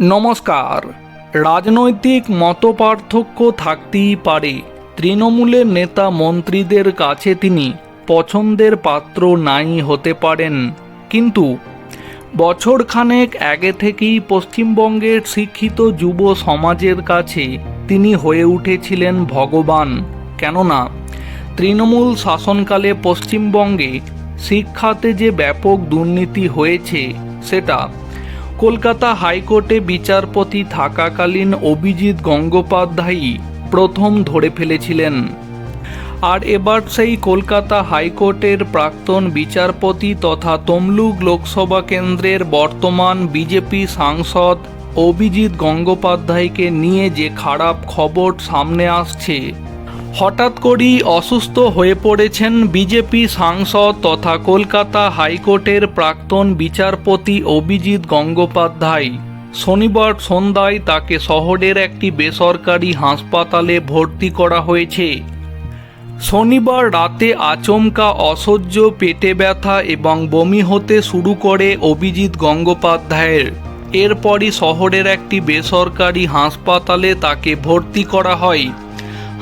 নমস্কার। রাজনৈতিক মতপার্থক্য থাকতেই পারে। তৃণমূলের নেতা মন্ত্রীদের কাছে তিনি পছন্দের পাত্র নাই হতে পারেন। কিন্তু বছরখানেক আগে থেকেই পশ্চিমবঙ্গের শিক্ষিত যুব সমাজের কাছে তিনি হয়ে উঠেছিলেন ভগবান। কেননা তৃণমূল শাসনকালে পশ্চিমবঙ্গে শিক্ষাতে যে ব্যাপক দুর্নীতি হয়েছে, সেটা কলকাতা হাইকোর্টে বিচারপতি থাকাকালীন অভিজিৎ গঙ্গোপাধ্যায়ই প্রথম ধরে ফেলেছিলেন। আর এবার সেই কলকাতা হাইকোর্টের প্রাক্তন বিচারপতি তথা তমলুক লোকসভা কেন্দ্রের বর্তমান বিজেপি সাংসদ অভিজিৎ গঙ্গোপাধ্যায়কে নিয়ে যে খারাপ খবর সামনে আসছে হঠাৎ করেই অসুস্থ হয়ে পড়েছেন বিজেপি সাংসদ তথা কলকাতা হাইকোর্টের প্রাক্তন বিচারপতি অভিজিৎ গঙ্গোপাধ্যায়। শনিবার সন্ধ্যায় তাকে শহরের একটি বেসরকারি হাসপাতালে ভর্তি করা হয়েছে। শনিবার রাতে আচমকা অসহ্য পেটে ব্যথা এবং বমি হতে শুরু করে অভিজিৎ গঙ্গোপাধ্যায়ের। এরপরই শহরের একটি বেসরকারি হাসপাতালে তাকে ভর্তি করা হয়।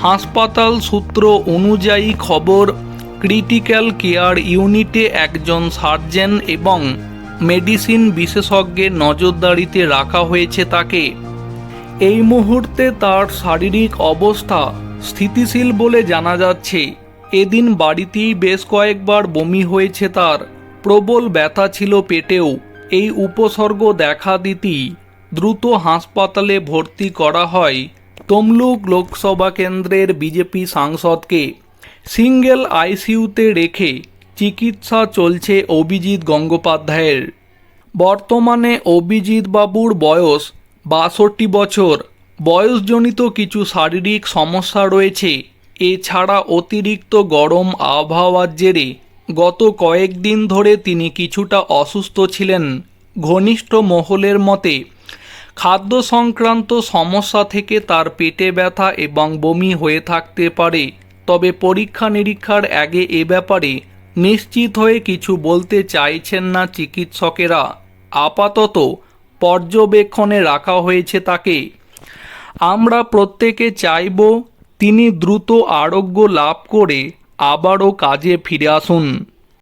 হাসপাতাল সূত্র অনুযায়ী খবর, ক্রিটিক্যাল কেয়ার ইউনিটে একজন সার্জেন এবং মেডিসিন বিশেষজ্ঞের নজরদারিতে রাখা হয়েছে তাকে। এই মুহূর্তে তার শারীরিক অবস্থা স্থিতিশীল বলে জানা যাচ্ছে। এদিন বাড়িতেই বেশ কয়েকবার বমি হয়েছে তার। প্রবল ব্যথা ছিল পেটেও। এই উপসর্গ দেখা দিতেই দ্রুত হাসপাতালে ভর্তি করা হয়। তমলুক লোকসভা কেন্দ্রের বিজেপি সাংসদকে সিঙ্গেল আইসিইউতে রেখে চিকিৎসা চলছে অভিজিৎ গঙ্গোপাধ্যায়ের। বর্তমানে অভিজিৎ বাবুর বয়স বাষট্টি বছর। বয়সজনিত কিছু শারীরিক সমস্যা রয়েছে। এছাড়া অতিরিক্ত গরম আবহাওয়ার জেরে গত কয়েকদিন ধরে তিনি কিছুটা অসুস্থ ছিলেন। ঘনিষ্ঠ মহলের মতে খাদ্য সংক্রান্ত সমস্যা থেকে তার পেটে ব্যথা এবং বমি হয়ে থাকতে পারে। তবে পরীক্ষা নিরীক্ষার আগে এ ব্যাপারে নিশ্চিত হয়ে কিছু বলতে চাইছেন না চিকিৎসকেরা। আপাতত পর্যবেক্ষণে রাখা হয়েছে তাকে। আমরা প্রত্যেকে চাইব তিনি দ্রুত আরোগ্য লাভ করে আবারও কাজে ফিরে আসুন।